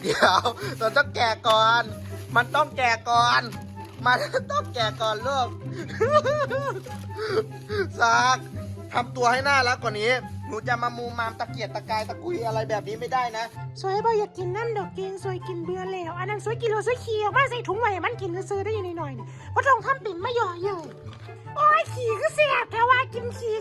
เดี๋ยวเราต้องแก่ก่อน มันต้องแก่ก่อน มันต้องแก่ก่อนลูกซักทำตัวให้น่ารักกว่านี้ หนูจะมามูมามตะเกียกตะกายตะกุยอะไรแบบนี้ไม่ได้นะ สวยบ่อยากกินน้ำดอกเกงสวยกินเบื่อแล้วอันนั้นสวยกินเรสวยเคียวมาใส่ถุงไว้มันกินซื้อได้อยังหน่อยๆนี่ว่าต้องทำปิ่นไมาหย่อเยอะโอ้ยขี่ก็เสียบแต่ว่ากินขี่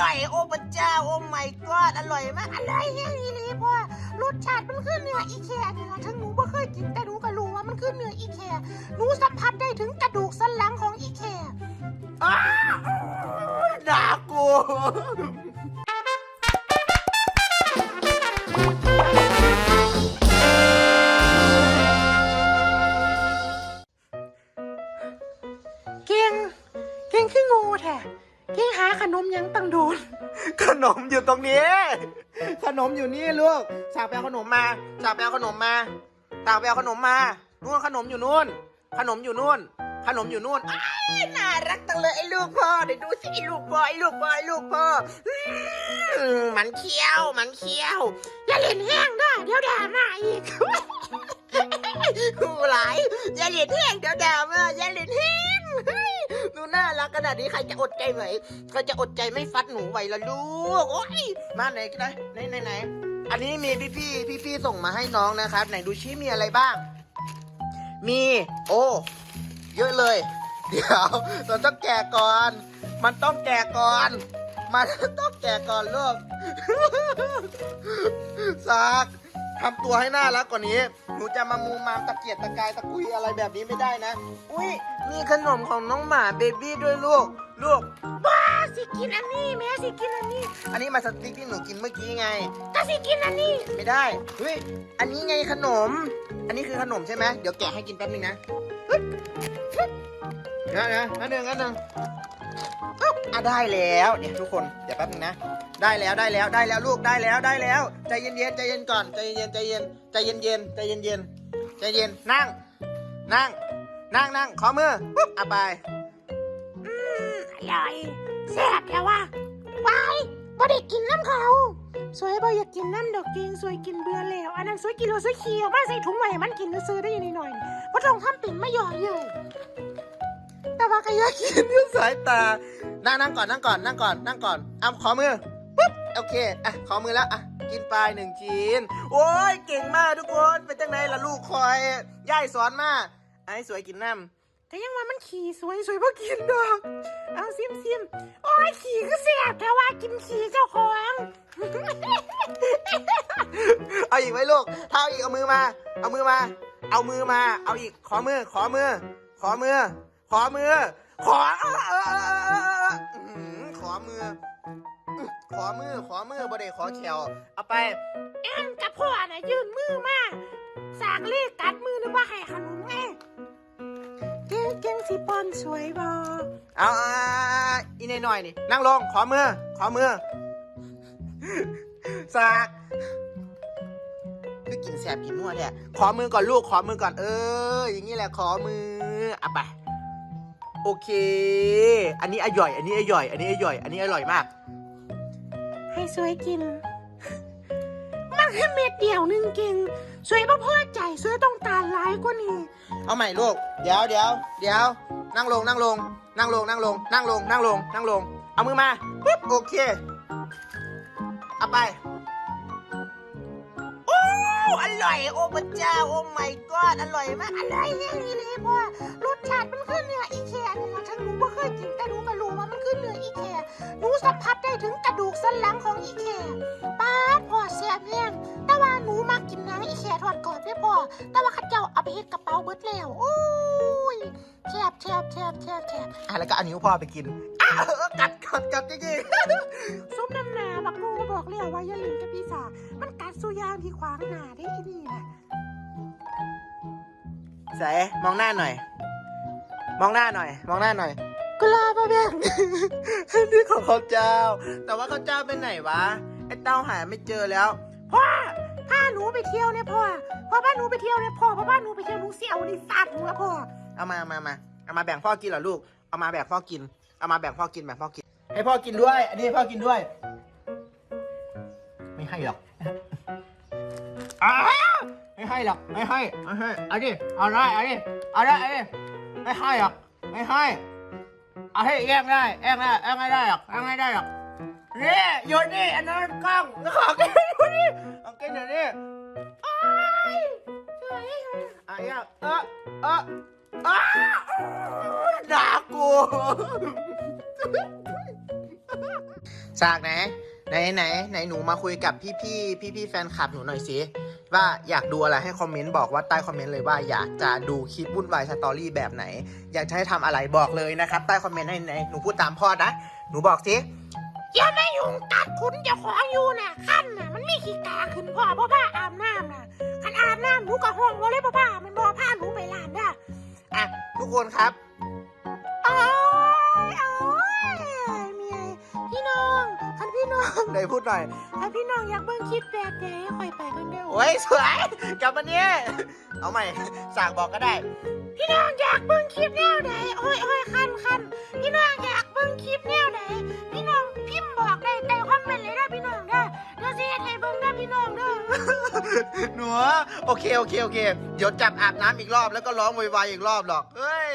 ร่อย โอ้พระเจ้า โอ้ไม่กอดอร่อยมากอร่อยแห้งอีหลีพ่อรสชาติมันขึ้นเหนืออีแคนี่ละถึงหนูไม่เคยกินแต่หนูก็รู้ว่ามันขึ้นเหนืออีแคหนูสัมผัสได้ถึงกระดูกสันหลังของอีแคอ้าวด่ากู ท้เก่หาขนมยังตังโดน ขนมอยู่ตรงนี้ ขนมอยู่นี่ลูกสาวไปเอาขนมมาสาวไปเอาขนมมาสาวไปเอาขนมมานู่นขนมอยู่นู่น ขนมอยู่นู่น ขนมอยู่นู่นอ้ายน่ารักจังเลยไอ้ลูกพ่อเดี๋ยวดูสิไอ้ลูกพ่อไอ้ลูกพ่อไอ้ลูกพ่ออืมมันเคี้ยวมันเคี้ยว อย่าเล่นแห้งด้อเดี๋ยวด่ามาอีก หูหลายอย่าเหรียญแห้งเดี๋ยวดามาอย่าเหรียญแห้ง ดูน่ารักขนาดนี้ใครจะอดใจไหวใครจะอดใจไม่ฟัดหนูไหวละลูกโอ้ยมาไหนกันไหนไหนไหนอันนี้มีพี่พี่พี่พี่ส่งมาให้น้องนะครับ ไหนดูชิมีอะไรบ้าง มี โอ้เยอะเลย เดี๋ยวเราต้องแก่ก่อน มันต้องแก่ก่อน มันต้องแก่ก่อนลูกซัก ทำตัวให้น่ารักกว่านี้ หนูจะมามูมามตะเกียกตะกายตะกุยอะไรแบบนี้ไม่ได้นะ อุ้ยมีขนมของน้องหมาเบบี้ด้วยลูก ลูกบ้าสิกินอันนี้แม่สิกินอันนี้ อันนี้มาสติ๊กที่หนูกินเมื่อกี้ไง ก็สิกินอันนี้ ไม่ได้ เฮ้ย อันนี้ไงขนม อันนี้คือขนมใช่ไหมเดี๋ยวแกะให้กินแป๊บนึงนะเดี๋ยวนะนั่นหนึ่งนั่นหนึ่ง ปึ๊บอะได้แล้วเนี่ยทุกคนเดี๋ยวแป๊บนึงนะ ได้แล้วได้แล้วได้แล้วลูกได้แล้วได้แล้วใจเย็นๆใจเย็นก่อนใจเย็นใจเย็นใจเย็นเย็นใจเย็นเย็นใจเย็นนั่ง นั่ง นั่งนั่งขอมือปุ๊บอะไปอืมอร่อยแซ่บแล้วว่ะไปบ่ได้กินน้ำเขาสวยบ่อยากกินน้ำดอกเกงสวยกินเบื่อแล้วอันนั้นสวยกินเราสวยเคียวมาใส่ถุงไว้ให้มันกินซื้อได้ยังหน่อยๆนี่ว่าต้องทำปิ่นไมาหย่อเยอะ แต่ว่าก็อยากกินกินด้วยสายตา นั่งนั่งก่อนนั่งก่อนนั่งก่อนนั่งก่อนเอาขอมือปุ๊บโอเคอะขอมือแล้วอะกินไปหนึ่งชิ้นโอ้ยเก่งมากทุกคนเป็นจังไงล่ะลูกคอยย่ายสอนมาไอ้สวยกินน้ำแต่ยังว่ามันขี่สวยสวยบ่กินดอกเอาซิมซิมโอ้ยขี่ก็แซ่บแต่ว่ากินขี่เจ้าของเอาอีกไว้ลูกถ้าเอาอีกเอามือมา เอามือมา เอามือมา เอาอีกขอมือขอมือ ขอมือ ขอมือขอมือขอมือ ขอมือ ขอมือบ่ได้ขอแขวเอาไปแอนกับพ่อน่ะยื่นมือมาสากเลขกัดมือนึกว่าให้ขนมไงเก่งเก่งสิปอนสวยบ่เอาอ่าอีนหน่อยนี่ นั่งลง ขอมือ ขอมือสากคือกินแสบกินมั่วเนี่ยขอมือก่อนลูก ขอมือก่อน เออ อย่างนี้แหละ ขอมืออะไป โอเค อันนี้อร่อย อันนี้อร่อย อันนี้อร่อย อันนี้อร่อยมาก ให้สวยกิน มันแค่เม็ดเดียวหนึงเก่งสวยบ่พอใจสวยต้องการหลายกว่านี้ เอาใหม่ลูก เดี๋ยวเดี๋ยวเดี๋ยว นั่งลงนั่งลง นั่งลงนั่งลง นั่งลงนั่งลง นั่งลง เอามือมาปุ๊บโอเค เอาไปโอ้อ ร่อยโอ้พระเจ้าโอ้ไม่กอดอร่อยมากอร่อยแห้งอีหลีพ่อรสชาติมันขึ้นเนื้ออีแคนี่นะฉันรู้ว่าเคยกินแต่รู้ก็รู้ว่ามันขึ้นเนื้ออีแคหนูสัมผัสได้ถึงกระดูกสันหลังของอีแคป้าพ่อแซ่บแห้งแต่ว่าหนูมากินหนังอีแคทอดกรอบเด้อพ่อแต่ว่าข้าเจ้าเอาไปเฮ็ดกระเป๋าเบิดแล้วโอ้ ยแซ่บแซ่บแซ่บแซ่บแซ่บอะแล้วก็เอานิ้วพ่อไปกินอ้าวกัดกัดกัดจริงซุปน้ำหนาบักกูบอกแล้วว่าอย่าลืมกับพี่สามันกัดสุยางที่ขวางหน้าได้อีนี่แหละๆใส่มองหน้าหน่อย มองหน้าหน่อย มองหน้าหน่อยกลาบะแบ่งนี่ของข้าวเจ้า แต่ว่าข้าวเจ้าไปไหนวะ ไอ้เต้าหาไม่เจอแล้ว พ่อพาหนูไปเที่ยวเนี่ยพ่อพ่อพาหนูไปเที่ยวเนี่ยพ่อพ่อพาหนูไปเที่ยวหนูเสียวนี่สัตว์หัวพ่อ เอามามามาเอามาแบ่งพ่อกินเหรอลูก เอามาแบ่งพ่อกิน เอามาแบ่งพ่อกินแบ่งพ่อกิน ให้พ่อกินด้วย อันนี้ให้พ่อกินด้วย ไม่ให้หรอกอ้าไม่ให้หรอก ไม่ให้ ไม่ให้ เอาดิ เอาได้เอาดิ เอาได้เอาดิ ไม่ให้หรอก ไม่ให้ เอาให้แย่งได้แย่งได้แย่งไม่ได้หรอกแย่งไม่ได้หรอกนี่โยนนี่อันนั้นกล้องขอกินดูนี่เอกินเดี๋ยวนี้อ้ายช่วยอะแย่งเออเออ อ้าด่ากูจากไหนไหนไหนไหนหนูมาคุยกับพี่พี่พี่พี่ๆแฟนคลับหนูหน่อยสิว่าอยากดูอะไรให้คอมเมนต์บอกว่าใต้คอมเมนต์เลยว่าอยากจะดูคลิปวุ่นวายสตอรี่แบบไหน อยากจะให้ทำอะไรบอกเลยนะครับ ใต้คอมเมนต์ให้ไหนหนูพูดตามพ่อนะหนูบอกสิอย่ามายุ่งกัดคุณเจ้าของอยู่น่ะขั้นน่ะมันมีขี้กาขึ้นพ่อเพ่อผ้าอาบน้ำน่ะ ทุกคนครับโอ้ยโอ้ยเมียพี่น้องคันพี่น้องไหนพูดหน่อยคันพี่น้องอยากเบิ่งคลิปแบบไหนค่อยไปกันเด้อโอ้ยสวยกลับมาเนี้ยเอาใหม่สากบอกก็ได้ พี่น้องอยากเบิ่งคลิปแนวไหนโอ้ยโอ้ยคันคันพี่น้องอยากเบิ่งคลิปแนวไหน หนูโอเค โอเค โอเค เดี๋ยวจับอาบน้ำอีกรอบแล้วก็ร้องไวๆอีกรอบหรอก เฮ้ย